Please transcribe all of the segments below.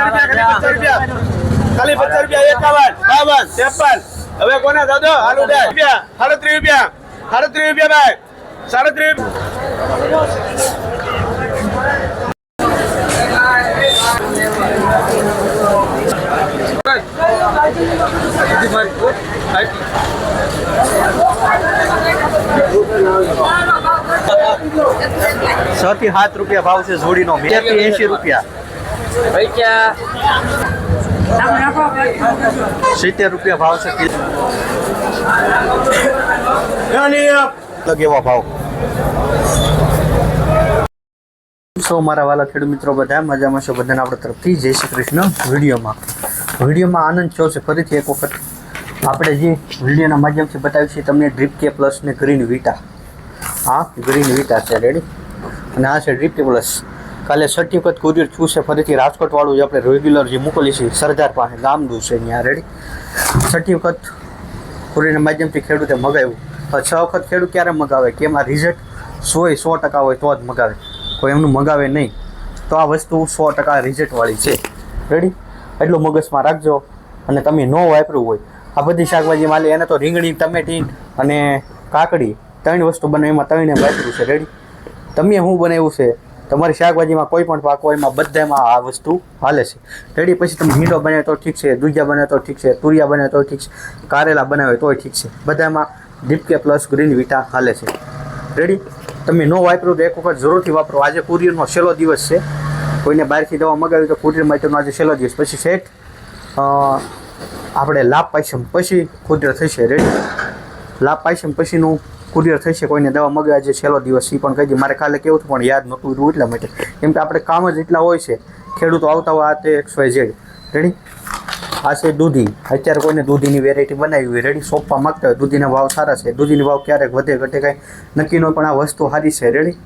પચાસ ખાલી પચાસ રૂપિયા એકાવન બાવન ત્રેપન હવે કોને દાદો આલુ બે રૂપિયા સાડત્રીસ રૂપિયા સાડત્રીસ રૂપિયા ભાઈ સાડત્રીસ છ થી સાત રૂપિયા ભાવ છે જોડીનો. બેથી એસી રૂપિયા. સિત્તેર રૂપિયા ભાવ છે. એવા ભાવ? સો મારા વાલા ખેડૂત મિત્રો બધા? મજામાં છો બધાને આપણા તરફથી? જય શ્રી કૃષ્ણ. વિડીયોમાં. વિડીયોમાં આનંદ છો છે ફરીથી એક વખત. આપણે જે વિડીયોના માધ્યમથી બતાવ્યું છે તમને ડ્રીપ કે પ્લસ ને ગ્રીન વિટા હા ગ્રીન વિટા છે રેડી અને આ છે ડ્રીપ કે પ્લસ કાલે વખત કુરિયર છે ફરીથી રાજકોટવાળું જે આપણે રેગ્યુલર જે મોકલી છે, સરદાર પાસે ગામડું છે અહીંયા રેડી છઠ્ઠી વખત કુરિયરના માધ્યમથી ખેડૂતે મગાવ્યું. છ વખત ખેડૂત ક્યારે મગાવે? કે એમાં રિઝલ્ટ સો એ સો ટકા હોય તો જ મગાવે. કોઈ એમનું મગાવે નહીં. તો આ વસ્તુ સો ટકા રિઝલ્ટવાળી છે. રેડી એટલું મગજમાં રાખજો અને તમે ન વાપર્યું હોય. આ બધી શાકભાજી માલી એને તો રીંગણી, ટમેટી અને કાકડી ત્રણ વસ્તુ બને, એમાં ત્રણે વાપર્યું છે. રેડી તમે શું બનાવ્યું છે? તમારી શાકભાજીમાં કોઈ પણ પાક હોય, એમાં બધામાં આ વસ્તુ હાલે છે. રેડી, પછી તમે ભીંડો બને તો ઠીક છે, દૂધિયા બને તો ઠીક છે, તુરિયા બને તો ઠીક છે, કારેલા બનાવે તોય ઠીક છે. બધામાં ડીપ કે પ્લસ ગ્રીન વિટા હાલે છે. રેડી? તમે ન વાપરો તો એક વખત જરૂરથી વાપરો. આજે કુરિયરનો છેલ્લો દિવસ છે. કોઈને બહારથી દવા મગાવી તો કુરિયર માટેનો આજે છેલ્લો દિવસ. પછી સેટ આપણે લાભ પાઈશમ પછી કુરિયર થશે. રેડી? લાભ પાઈશમ પછીનું કુરિયર થશે, કોઈને દવા મગાવે છે છેલ્લો દિવસ એ પણ કહી દે, મારે કાલે કેવું પણ યાદ નહોતું રહ્યું એટલા માટે. કેમ કે આપણે કામ જ એટલા હોય છે, ખેડૂતો આવતા હોય આ તે એક્સ વાય ઝેડ રેડી આ છે દૂધી. અત્યારે કોઈને દૂધીની વેરાયટી બનાવી હોય રેડી સોંપવા માગતા હોય, દૂધીના ભાવ સારા છે. દૂધીના ભાવ ક્યારેક વધે, ઘટે કાંઈ નક્કી ન પણ આ વસ્તુ સારી છે. રેડી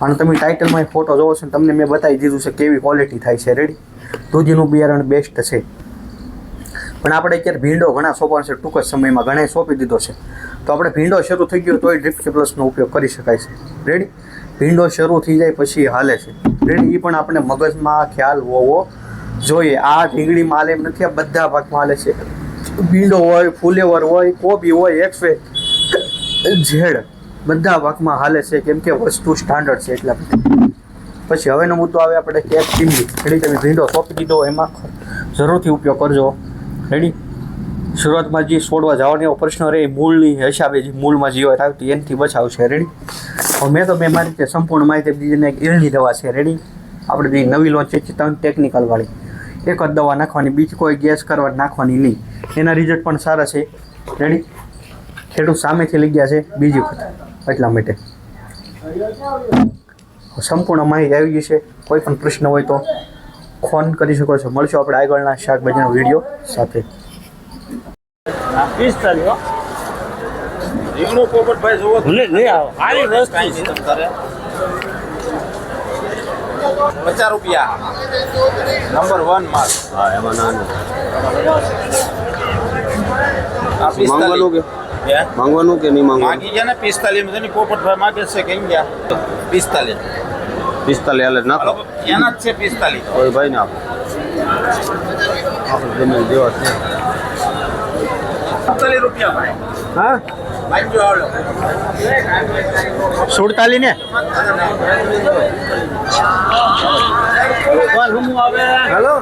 અને તમે ટાઇટલમાં ફોટો જોવો છો તમને મેં બતાવી દીધું છે કેવી ક્વોલિટી થાય છે. રેડી દૂધીનું બિયારણ બેસ્ટ છે. પણ આપણે અત્યારે ભીંડો ઘણા સોંપવાનો છે. ટૂંક જ સમયમાં ઘણા સોંપી દીધો છે. તો આપણે ભીંડો શરૂ થઈ ગયો તોય ડ્રીપ કે પ્લસનો ઉપયોગ કરી શકાય છે. રેડી ભીંડો શરૂ થઈ જાય પછી હાલે છે. રેડી એ પણ આપણે મગજમાં ખ્યાલ હોવો જોઈએ. આ ઢીંગળી માલે એમ નથી, આ બધા ભાગમાં હાલે છે. ભીંડો હોય, ફુલેવર હોય, કોબી હોય એક્સવે ઝેડ, બધા ભાગમાં હાલે છે. કેમ કે વસ્તુ સ્ટાન્ડર્ડ છે એટલા પછી હવેનો મુદ્દો આવે આપણે કે ચીમલી એટલે તમે ભીંડો સોંપી દીધો એમાં જરૂરથી ઉપયોગ કરજો. રેડી. શરૂઆતમાં જે છોડવા જવાનો એવો પ્રશ્ન રહે, એ મૂળની હિસાબે જે મૂળમાં જીવાત આવતી એનાથી બચાવ છે. રેડી? મેં તો મેં મારી રીતે સંપૂર્ણ માહિતી બીજીને એક ઈળની દવા છે. રેડી? આપણે જે નવી લોન્ચ છે, ત્રણ ટેકનિકલવાળી એક જ દવા નાખવાની, બીજી કોઈ ગેસ કરવા નાખવાની નહીં. એના રિઝલ્ટ પણ સારા છે. રેડી? ખેડૂત સામેથી લઈ ગયા છે, બીજી વખત. એટલા માટે. સંપૂર્ણ માહિતી આવી ગઈ છે. કોઈ પણ પ્રશ્ન હોય તો ફોન કરી શકો છો. મળશું આપણે આગળના શાકભાજીનો વીડિયો સાથે. રીંગણું પોપટભાઈ જોવો સારી વસ્તુ પચાસ રૂપિયા. નંબર વન માલ. હા એમાં નાનું. આ પિસ્તાલીસ. કે? હે? માંગવાનું કે નહીં માગી ગયા ને પિસ્તાલીસમાં તો પોપટભાઈ માગે છે કઈ ગયા? પિસ્તાલીસ. પિસ્તાલીસ હાલે નાખો. એના જ છે પિસ્તાલીસ. કોઈ ભાઈ નાખો આપણે જમીન જેવા છે. પિસ્તાલીસ રૂપિયા ભાઈ. હા? સુડતાલી ને? હેલો?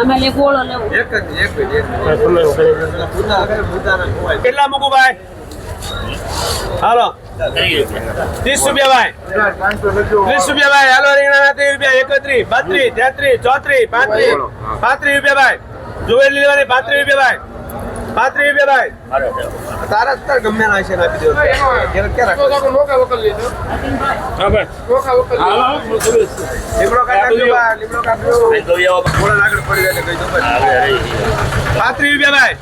અમારે ગોળો કેટલા મૂકું ભાઈ? હાલો. ત્રીસ રૂપિયા ભાઈ. ત્રીસ રૂપિયા ભાઈ. હાલો રીંગણા ત્રીસ રૂપિયા. એકત્રીસ બત્રીસ તેત્રીસ ચોત્રીસ પાંત્રીસ. પાંત્રીસ રૂપિયા ભાઈ. જુવેલી લેવાની પાંત્રીસ રૂપિયા ભાઈ. પાંત્રીસ રૂપિયા ભાઈ. તારા તાર ગમે ના છે આપી દો ક્યારે ક્યારે હા ભાઈ. લીમડો કાઢી નાખજો ભાઈ, લીમડો કાઢજો. થોડા આગળ પડી જાય એટલે કહી દો ભાઈ. પાંત્રીસ રૂપિયા ભાઈ.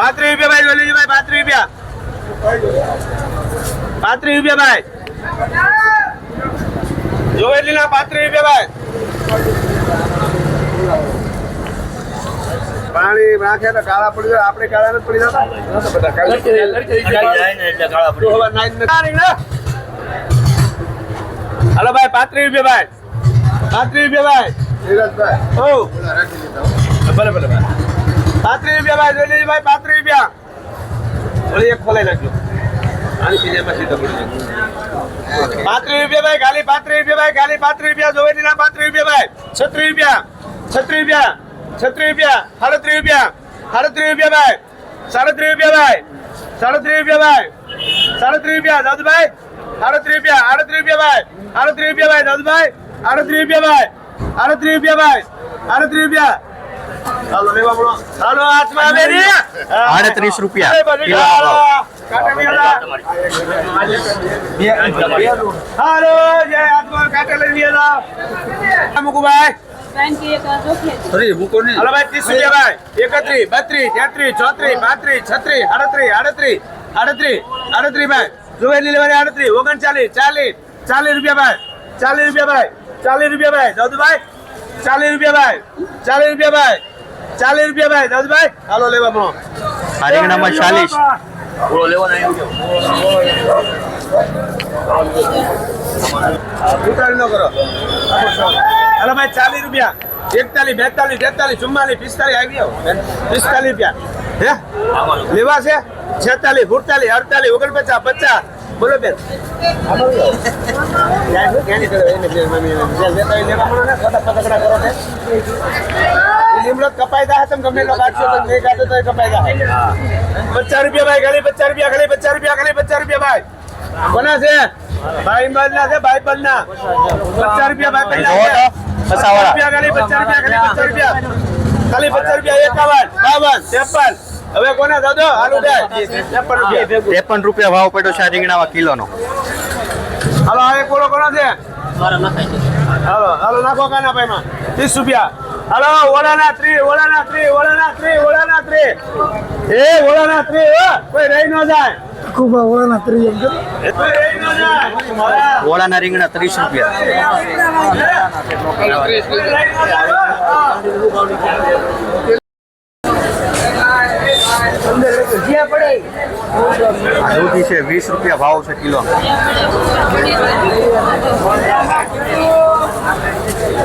પાંત્રીસ રૂપિયા ભાઈ જોઈ લેજો ભાઈ. પાંત્રીસ રૂપિયા. પાંત્રીસ રૂપિયા ભાઈ. જોવેલી ના પાંત્રીસ રૂપિયા ભાઈ. પાણી નાખે તો કાળા પડી જાય. આપણે કાળા નથી પડી જતા. હાલો ભાઈ પાંત્રીસ રૂપિયા ભાઈ. પાંત્રીસ રૂપિયા ભાઈ. ઓ ભલે ભલે ભાઈ પાંત્રીસ રૂપિયા ભાઈ જોઈ લેજો ભાઈ પાંત્રીસ રૂપિયા. ઓલી એક ખોલાઈ નાખજો. આની પીજામાં સીધો પડી પાંત્રીસ રૂપિયા ભાઈ, ખાલી પાંત્રીસ રૂપિયા ભાઈ, ખાલી પાંત્રીસ રૂપિયા ભાઈ. છત્રીસ રૂપિયા છત્રીસ રૂપિયા છત્રીસ રૂપિયા, સાડત્રીસ રૂપિયા સાડત્રીસ રૂપિયા ભાઈ, સાડત્રીસ રૂપિયા ભાઈ, સાડત્રીસ રૂપિયા ભાઈ, સાડત્રીસ રૂપિયા દાદુભાઈ સાડત્રીસ રૂપિયા ભાઈ, આડત્રીસ રૂપિયા ભાઈ દાદુભાઈ રૂપિયા આડત્રીસ રૂપિયા. એકત્રીસ બત્રીસ તેત્રીસ ચોત્રીસ પાંત્રીસ છત્રીસ આડત્રીસ આડત્રીસ આડત્રીસ આડત્રીસ ભાઈ. જુવેલી લેવાની આડત્રીસ ઓગણચાલીસ ચાલીસ ચાલીસ રૂપિયા ભાઈ. ચાલીસ રૂપિયા ભાઈ. ચાલીસ રૂપિયા ભાઈ. દાદુભાઈ ચાલીસ રૂપિયા ભાઈ. ચાલીસ રૂપિયા ભાઈ. ચાલીસ રૂપિયા ભાઈ દસભાઈ હાલો લેવા પણ આ રીંગણામાં ચાલીસ કરો હાલો ભાઈ ચાલીસ રૂપિયા એકતાલીસ બેતાલીસ તેતાલીસ ચુમ્માલીસ પિસ્તાલીસ આવી ગયો પિસ્તાલીસ રૂપિયા હે લેવા છે છેતાલીસ ફૂડતાલીસ અડતાલીસ ઓગણપચાસ પચાસ બોલો બેન લીમડો કપાઈ દા તમે ગમે એટલો કાઢશો તો નહીં કાઢો તો કપાઈ દા પચાસ રૂપિયા ભાઈ ખાલી પચાસ રૂપિયા ખાલી પચાસ રૂપિયા ખાલી પચાસ રૂપિયા ભાઈ. કોના છે? ભાઈ બંધ ના છે ભાઈ બંધ ના પચાસ રૂપિયા ભાઈ જોવો તો, રૂપિયા ખાલી પચાસ રૂપિયા ખાલી પચાસ રૂપિયા. ખાલી પચાસ રૂપિયા એકાવન બાવન ત્રેપન. હવે કોને દાદો હાલો જાય ત્રેપન રૂપિયા. ભાવ પડ્યો છે આ રીંગણામાં કિલોનો. હાલો હવે કોનો કોનો છે? હાલો હાલો નાખો કાના ભાઈ માં ત્રીસ રૂપિયા. હાલો ઓળાના ત્રી ઓળાના ત્રી ઓળાના ત્રી ઓળાના ત્રી. એ ઓળાના ત્રી કોઈ રહી ન જાય. કોઈ રહી ન જાય. ઓળાના રીંગણા ત્રીસ રૂપિયા. આ દૂધી છે વીસ રૂપિયા ભાવ છે કિલો.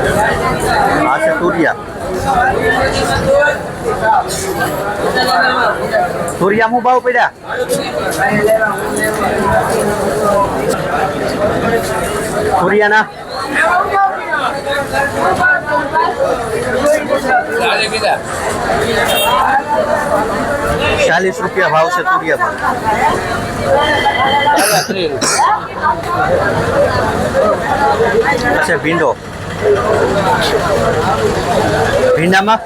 આ છે તુરિયા. તુરિયા હું ભાવ પડ્યા? તુરિયાના? ચાલીસ રૂપિયા ભાવ છે તુરિયામાં. અચ્છા ભીંડો. ભીંડામાં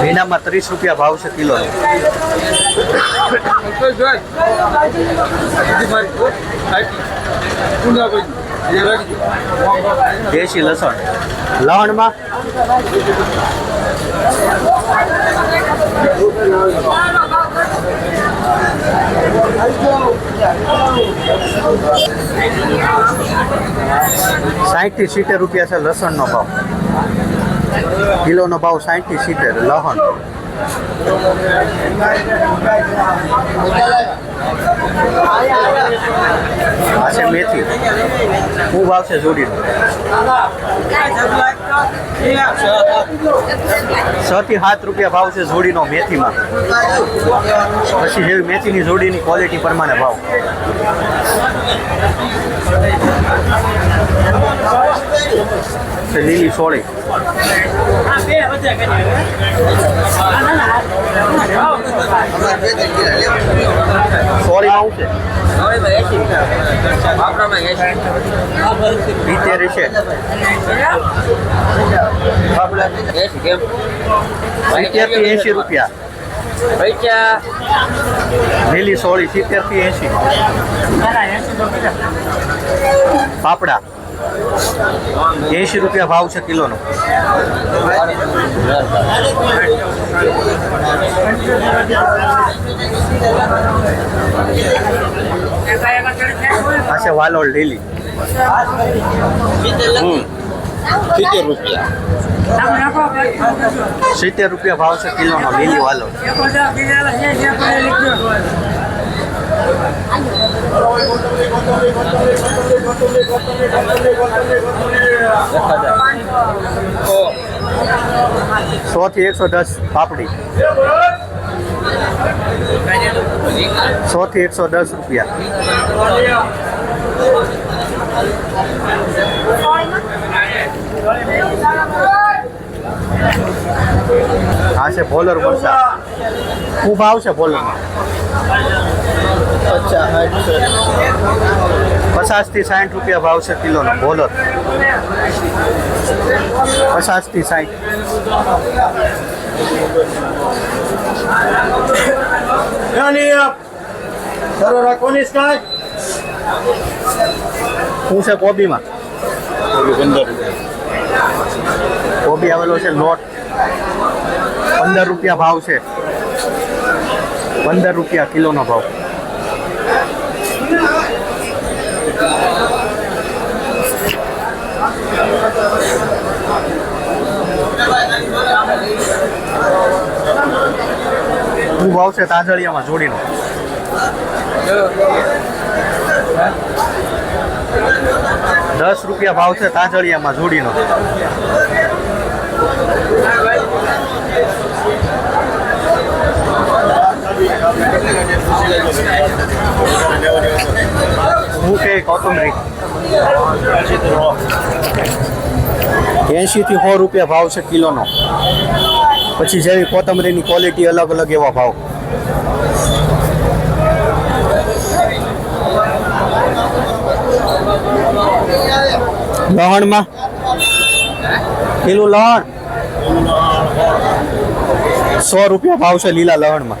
ભીંડામાં ત્રીસ રૂપિયા ભાવ છે કિલો. દેશી લસણ. લવણમાં? સાઠથી સિત્તેર રૂપિયા છે લસણનો ભાવ. કિલોનો ભાવ સાહીઠથી સિત્તેર, લહણ. આ છે મેથી. શું ભાવ છે જોડીનો. છ થી સાત રૂપિયા ભાવ છે જોડીનો મેથીમાં. પછી જેવી મેથીની જોડીની ક્વોલિટી પ્રમાણે ભાવ. છે લીલી સોળી. સોળીમાં આવશે છે? સિત્તેર છે. સિત્તેરથી એંશી રૂપિયા. લીલી સોળી સિત્તેરથી એંશી. પાપડા. એસી રૂપિયા ભાવ છે કિલોનો. આ છે વાલોળ લીલી. હમ. સિત્તેર રૂપિયા. સિત્તેર રૂપિયા ભાવ છે કિલોનો લીલી વાલો. સો થી એકસો દસ પાપડી. સો થી એકસો દસ રૂપિયા. આ છે બોલર મરસા ખૂબ છે બોલરમાં પચાસથી સાઠ રૂપિયા ભાવ છે કિલોનો બોલર પચાસથી સાઠ. શું છે કોબીમાં. પંદર કોબી આવેલો છે લોટ. પંદર રૂપિયા ભાવ છે. પંદર રૂપિયા કિલોનો ભાવ. શું ભાવ છે તાંજળિયામાં જોડીનો? દસ રૂપિયા ભાવ છે તાજળિયામાં જોડીનો. હું કે કોથમરી? એંશી થી સો રૂપિયા ભાવ છે કિલોનો. પછી જેવી કોથમરીની ક્વોલિટી અલગ અલગ એવા ભાવ. લહણમાં પેલું લહણ સો રૂપિયા ભાવ છે લીલા લહણમાં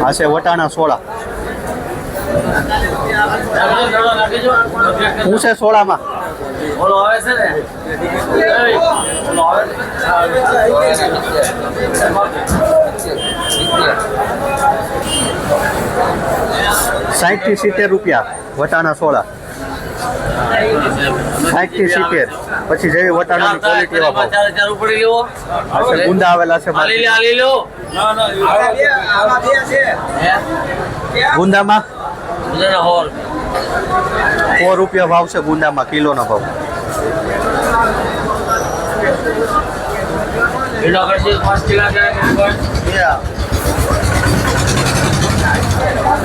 હા છે વટાણા સોળા હું છે સોળામાં સાઠથી સિત્તેર રૂપિયા વટાણા સોળા. સાઠથી સિત્તેર પછી જેવી વટાણાની ક્વોલિટી એવા ભાવ છે ગુંદા આવેલા છે ગુંદામાં? સો રૂપિયા ભાવ છે ગુંદામાં કિલોનો ભાવ.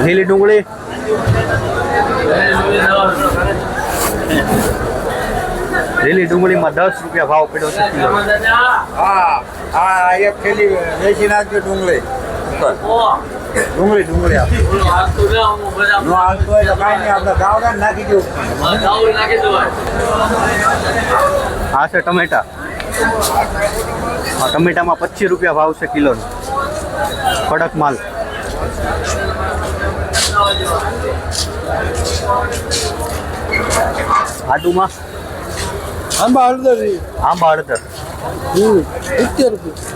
લીલી ડુંગળી લીલી ડુંગળીમાં દસ રૂપિયા ભાવ પડ્યો છે કિલો હા હા એક થેલી વેચી નાખજો ડુંગળી ડુંગળી ડુંગળી આપ. નો હાલતું હોય તો કાંઈ નહીં આપણે ગાવડા નાખી દઉં આ છે ટમેટા આ ટમેટામાં પચીસ રૂપિયા ભાવ છે કિલોનો. કડક માલ. આદુમાં? આંબા હળદર આંબા હળદર. સિત્તેર રૂપિયા.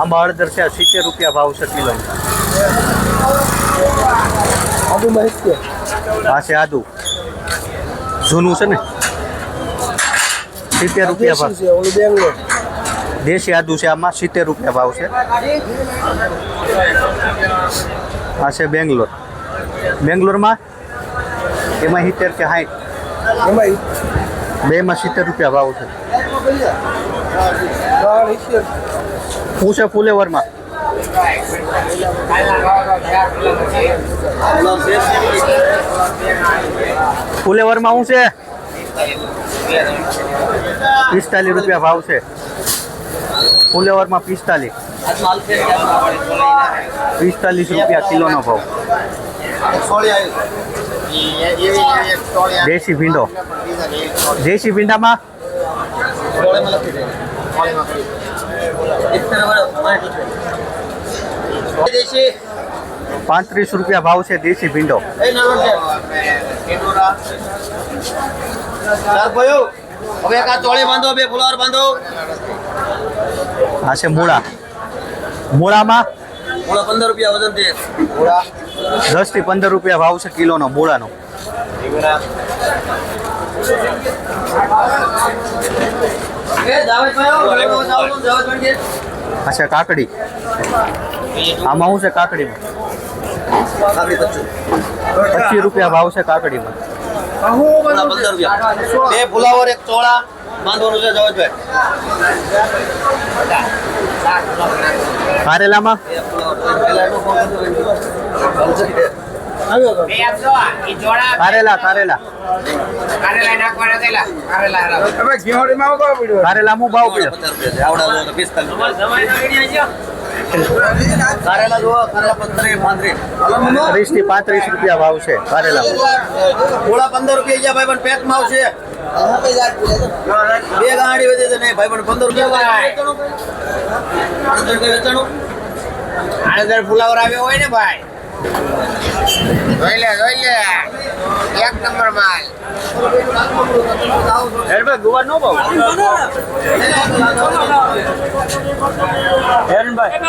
આંબા હળદર છે સિત્તેર રૂપિયા ભાવ છે કિલો આંબુમાં સિત્તેર. આ છે આદુ. જૂનું છે ને? સિત્તેર રૂપિયા ભાવ. છે ઓલું બેંગ્લોર. દેશી આદુ છે આમાં સિત્તેર રૂપિયા ભાવ છે. આ છે બેંગ્લોર. બેંગ્લોરમાં એમાં સિત્તેર કે સાઠ એમાં બેમાં સિત્તેર રૂપિયા ભાવ છે. શું છે ફુલેવરમાં. ફુલેવરમાં શું છે? પિસ્તાલીસ રૂપિયા ભાવ છે. ફુલેવરમાં પિસ્તાલીસ. પિસ્તાલીસ રૂપિયા કિલોનો ભાવ. દેશી ભીંડો. દેશી ભીંડામાં? પાંત્રીસ રૂપિયા ભાવ છે દેશી ભીંડો. હવે કા ચોળી બાંધો બે ફુલાવર બાંધો. આ છે મૂળા. મૂળામાં મૂળા પંદર રૂપિયા વજન છે. દસથી પંદર રૂપિયા ભાવ છે કિલોનો મૂળાનો? આ કાકડી. આમાં શું છે કાકડીમાં? કાકડી પચીસ. પચીસ રૂપિયા ભાવ છે કાકડીમાં. પંદર રૂપિયા. બે ફુલાવર એક ચોળા. બાંધવાનું છે જાવેદભાઈ કારેલામાં કારેલા કારેલા કારેલા હું ભાવ પડ્યો. પિસ્તાલીસ. કારેલા જુઓ કારેલા પંદરે પાંત્રીસ. ત્રીસથી પાંત્રીસ રૂપિયા ભાવ છે કારેલા. થોડા પંદર રૂપિયા ગયા ભાઈ પણ પેકમાં આવશે. બે ગાડી વધે છે નહીં ભાઈ પણ પંદર રૂપિયા વેચાણું. આનંદર ફુલાવર આવ્યો હોય ને ભાઈ. જોઈ લે જોઈ લે. એક નંબર માલ. ગુવાર નો ભાવ? હેરનભાઈ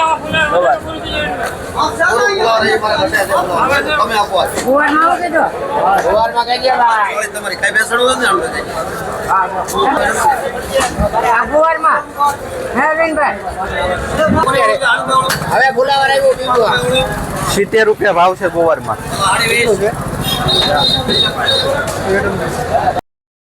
તમારી કઈ ને સિત્તેર રૂપિયા ભાવ છે ગોવારમાં. Yeah.